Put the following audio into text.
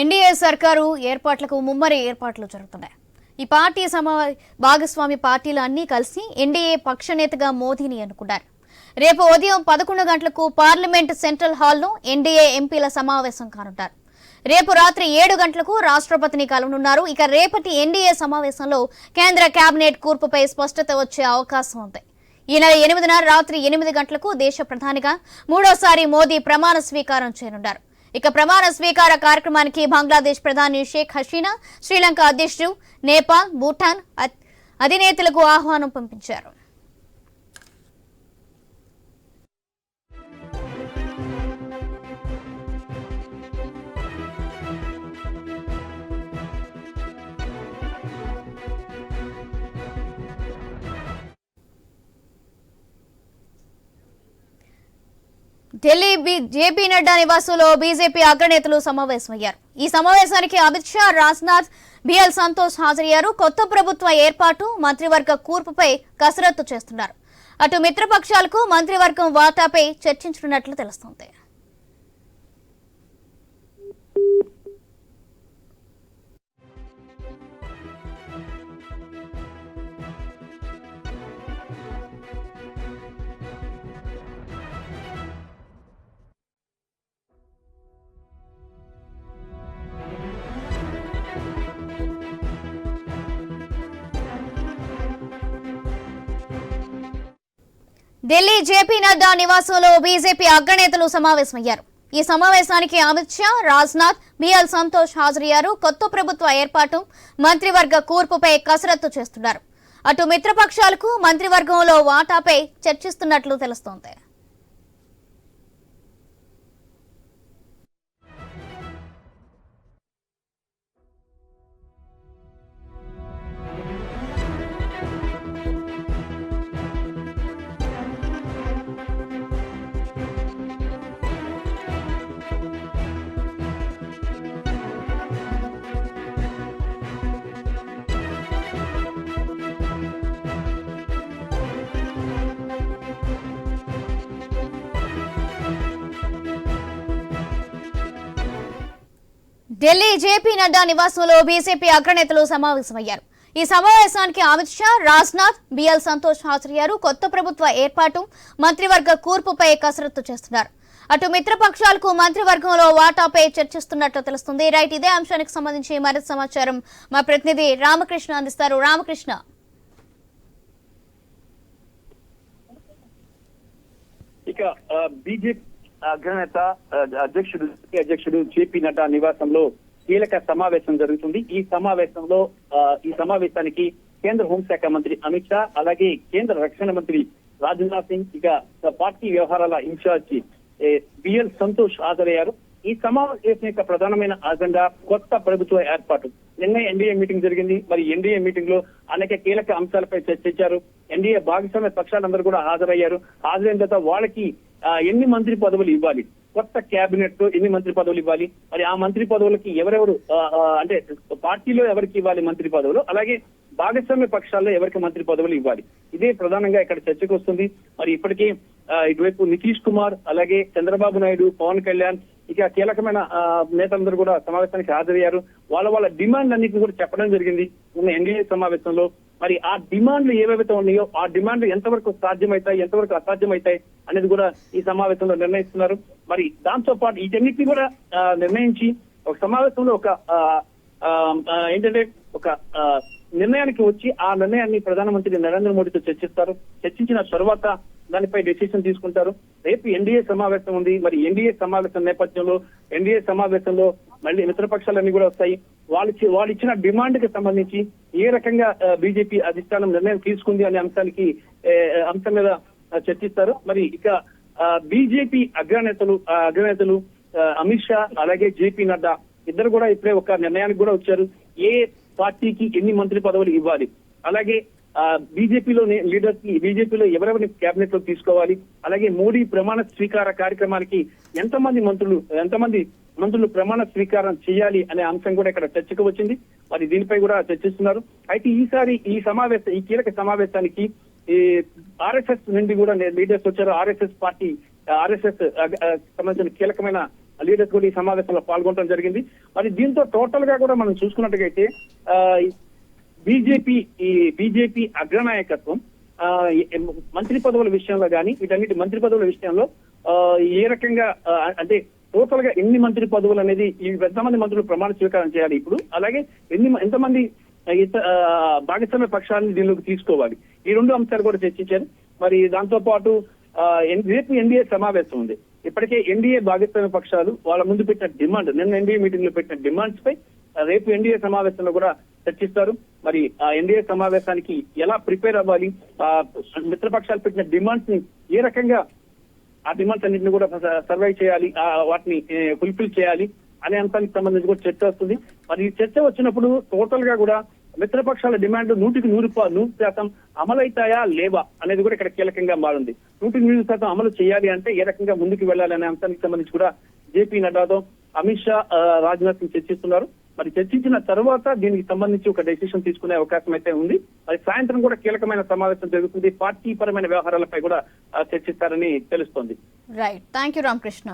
NDA సర్కారు ఏర్పాట్లకు ముమ్మరి ఏర్పాట్లు జరుగుతున్నాయి. ఈ పార్టీ సమా భాగస్వామి పార్టీలు అన్నీ కలిసి ఎన్డీఏ పక్షనేతగా మోదీని అనుకున్నారు రేపు ఉదయం పదకొండు గంటలకు పార్లమెంట్ సెంట్రల్ హాల్లో ఎన్డీఏ ఎంపీల సమావేశం కానుంటారు. రేపు రాత్రి ఏడు గంటలకు రాష్ట్రపతిని కలవనున్నారు. ఇక రేపటి ఎన్డీఏ సమావేశంలో కేంద్ర కేబినెట్ కూర్పుపై స్పష్టత వచ్చే అవకాశం ఉంది. ఈ నెల ఎనిమిదిన రాత్రి ఎనిమిది గంటలకు దేశ ప్రధానిగా మూడోసారి మోదీ ప్రమాణ స్వీకారం చేయనున్నారు. ఇక ప్రమాణ స్వీకార కార్యక్రమానికి బంగ్లాదేశ్ ప్రధాని షేక్ హసీనా శ్రీలంక అధ్యక్షుడు నేపాల్ భూటాన్ అధినేతలకు ఆహ్వానం పంపించారు. ఢిల్లీ బి జేపీ నడ్డా నివాసంలో బీజేపీ అగ్రనేతలు సమావేశమయ్యారు. ఈ సమావేశానికి అమిత్ షా రాజ్నాథ్ బిఎల్ సంతోష్ హాజరయ్యారు. కొత్త ప్రభుత్వ ఏర్పాటు మంత్రివర్గ కూర్పుపై కసరత్తు చేస్తున్నారు. అటు మిత్రపక్షాలకు మంత్రివర్గం వాటాపై చర్చించనున్నట్లు తెలుస్తోంది. ఢిల్లీ జేపీ నడ్డా నివాసంలో బీజేపీ అగ్రనేతలు సమావేశమయ్యారు. ఈ సమావేశానికి అమిత్ షా రాజ్నాథ్ బిఎల్ సంతోష్ హాజరయ్యారు. కొత్త ప్రభుత్వ ఏర్పాటు మంత్రివర్గ కూర్పుపై కసరత్తు చేస్తున్నారు. అటు మిత్రపక్షాలకు మంత్రివర్గంలో వాటాపై చర్చిస్తున్నట్లు తెలుస్తోంది. ఢిల్లీ జేపీ నడ్డా నివాసంలో బీజేపీ అగ్రనేతలు సమావేశమయ్యారు. ఈ సమావేశానికి అమిత్ షా రాజ్నాథ్ బిఎల్ సంతోష్ హాజరయ్యారు. కొత్త ప్రభుత్వ ఏర్పాటు మంత్రివర్గ కూర్పుపై కసరత్తు చేస్తున్నారు. అటు మిత్రపక్షాలకు మంత్రివర్గంలో వాటాపై చర్చిస్తున్నట్లు తెలుస్తుంది. రైట్ ఇదే అంశానికి సంబంధించి మరింత సమాచారం మా ప్రతినిధి రామకృష్ణ అందిస్తారు. రామకృష్ణ. ఇక బీజేపీ అగ్రనేత అధ్యక్షుడు అధ్యక్షుడు జేపీ నడ్డా నివాసంలో కీలక సమావేశం జరుగుతుంది. ఈ సమావేశంలో ఈ సమావేశానికి కేంద్ర హోంశాఖ మంత్రి అమిత్ షా అలాగే కేంద్ర రక్షణ మంత్రి రాజ్నాథ్ సింగ్ ఇక పార్టీ వ్యవహారాల ఇన్ఛార్జి బిఎల్ సంతోష్ హాజరయ్యారు. ఈ సమావేశం యొక్క ప్రధానమైన అజెండా కొత్త ప్రభుత్వ ఏర్పాటు. నిన్న ఎన్డీఏ మీటింగ్ జరిగింది. మరి ఎన్డీఏ మీటింగ్లో అనేక కీలక అంశాలపై చర్చించారు. ఎన్డీఏ భాగస్వామ్య పక్షాలందరూ కూడా హాజరయ్యారు. హాజరైన తర్వాత వాళ్ళకి ఎన్ని మంత్రి పదవులు ఇవ్వాలి? కొత్త కేబినెట్లో ఎన్ని మంత్రి పదవులు ఇవ్వాలి? మరి ఆ మంత్రి పదవులకి ఎవరెవరు అంటే పార్టీలో ఎవరికి ఇవ్వాలి మంత్రి పదవులు? అలాగే భాగస్వామ్య పక్షాల్లో ఎవరికి మంత్రి పదవులు ఇవ్వాలి? ఇదే ప్రధానంగా ఇక్కడ చర్చకు వస్తుంది. మరి ఇప్పటికే ఇటువైపు నితీష్ కుమార్ అలాగే చంద్రబాబు నాయుడు పవన్ కళ్యాణ్ ఇక కీలకమైన నేతలందరూ కూడా సమావేశానికి హాజరయ్యారు. వాళ్ళ వాళ్ళ డిమాండ్ అన్నింటిని కూడా చెప్పడం జరిగింది. ఉన్న ఎన్డీఏ సమావేశంలో మరి ఆ డిమాండ్లు ఏవైతే ఉన్నాయో ఆ డిమాండ్లు ఎంతవరకు సాధ్యమవుతాయి ఎంతవరకు అసాధ్యమవుతాయి అనేది కూడా ఈ సమావేశంలో నిర్ణయిస్తున్నారు. మరి దాంతో పాటు వీటన్నిటిని కూడా నిర్ణయించి ఒక సమావేశంలో ఒక ఆ, ఏంటంటే ఒక ఆ, నిర్ణయానికి వచ్చి ఆ నిర్ణయాన్ని ప్రధానమంత్రి నరేంద్ర మోడీతో చర్చిస్తారు. చర్చించిన తర్వాత దానిపై డెసిషన్ తీసుకుంటారు. రేపు ఎన్డీఏ సమావేశం ఉంది. మరి ఎన్డీఏ సమావేశం నేపథ్యంలో ఎన్డీఏ సమావేశంలో మళ్ళీ మిత్రపక్షాలన్నీ కూడా వస్తాయి. వాళ్ళు ఇచ్చి- వాళ్ళు ఇచ్చిన డిమాండ్కి సంబంధించి ఏ రకంగా బీజేపీ అధిష్టానం నిర్ణయం తీసుకుంది అనే అంశానికి అంశం మీద చర్చిస్తారు. మరి ఇక బీజేపీ అగ్రనేతలు అగ్రనేతలు అమిత్ షా అలాగే జేపీ నడ్డా ఇద్దరు కూడా ఇప్పుడే ఒక నిర్ణయానికి కూడా వచ్చారు. ఏ పార్టీకి ఎన్ని మంత్రి పదవులు ఇవ్వాలి? అలాగే బీజేపీలో లీడర్స్కి బీజేపీలో ఎవరెవరిని కేబినెట్లో తీసుకోవాలి? అలాగే మోడీ ప్రమాణ స్వీకార కార్యక్రమానికి ఎంతమంది మంత్రులు ఎంతమంది మంత్రులు ప్రమాణ స్వీకారం చేయాలి అనే అంశం కూడా ఇక్కడ చర్చకు వచ్చింది. మరి దీనిపై కూడా చర్చిస్తున్నారు. అయితే ఈసారి ఈ సమావేశం ఈ కీలక సమావేశానికి ఈ ఆర్ఎస్ఎస్ నుండి కూడా లీడర్స్ వచ్చారు. ఆర్ఎస్ఎస్ పార్టీ ఆర్ఎస్ఎస్ సంబంధించిన కీలకమైన లీడర్స్ కూడా ఈ సమావేశంలో పాల్గొనడం జరిగింది. మరి దీంతో టోటల్గా కూడా మనం చూసుకున్నట్టుగైతే ఆ, బీజేపీ ఈ బీజేపీ అగ్రనాయకత్వం ఆ, మంత్రి పదవుల విషయంలో కానీ వీటన్నిటి మంత్రి పదవుల విషయంలో ఆ, ఏ రకంగా అంటే టోటల్గా ఎన్ని మంత్రి పదవులు అనేది ఈ ఎంతమంది మంత్రులు ప్రమాణ స్వీకారం చేయాలి ఇప్పుడు? అలాగే ఎన్ని ఎంతమంది ఆ, భాగస్వామ్య పక్షాలను దీనిలోకి తీసుకోవాలి? ఈ రెండు అంశాలు కూడా చర్చించారు. మరి దాంతో పాటు ఎన్- రేపు ఎన్డీఏ సమావేశం ఉంది. ఇప్పటికే ఎన్డీఏ భాగస్వామ్య పక్షాలు వాళ్ళ ముందు పెట్టిన డిమాండ్ నిన్న ఎన్డీఏ మీటింగ్లో పెట్టిన డిమాండ్స్ పై రేపు ఎన్డీఏ సమావేశంలో కూడా చర్చిస్తారు. మరి ఆ ఎన్డీఏ సమావేశానికి ఎలా ప్రిపేర్ అవ్వాలి? ఆ మిత్రపక్షాలు పెట్టిన డిమాండ్స్ని ఏ రకంగా ఆ డిమాండ్స్ అన్నింటిని కూడా సర్వైవ్ చేయాలి ఆ వాటిని ఫుల్ఫిల్ చేయాలి అనే అంశానికి సంబంధించి కూడా చర్చ వస్తుంది. మరి ఈ చర్చ వచ్చినప్పుడు టోటల్గా కూడా మిత్రపక్షాల డిమాండ్ నూటికి నూరు నూరు శాతం అమలైతాయా లేవా అనేది కూడా ఇక్కడ కీలకంగా మారింది. నూటికి నూరు శాతం అమలు చేయాలి అంటే ఏ రకంగా ముందుకు వెళ్ళాలి అనే అంశానికి సంబంధించి కూడా జేపీ నడ్డాతో అమిత్ షా రాజ్నాథ్ సింగ్ చర్చిస్తున్నారు. మరి చర్చించిన తర్వాత దీనికి సంబంధించి ఒక డెసిషన్ తీసుకునే అవకాశం అయితే ఉంది. మరి సాయంత్రం కూడా కీలకమైన సమావేశం జరుగుతుంది. పార్టీ పరమైన వ్యవహారాలపై కూడా చర్చిస్తారని తెలుస్తోంది. Right thank you Ramakrishna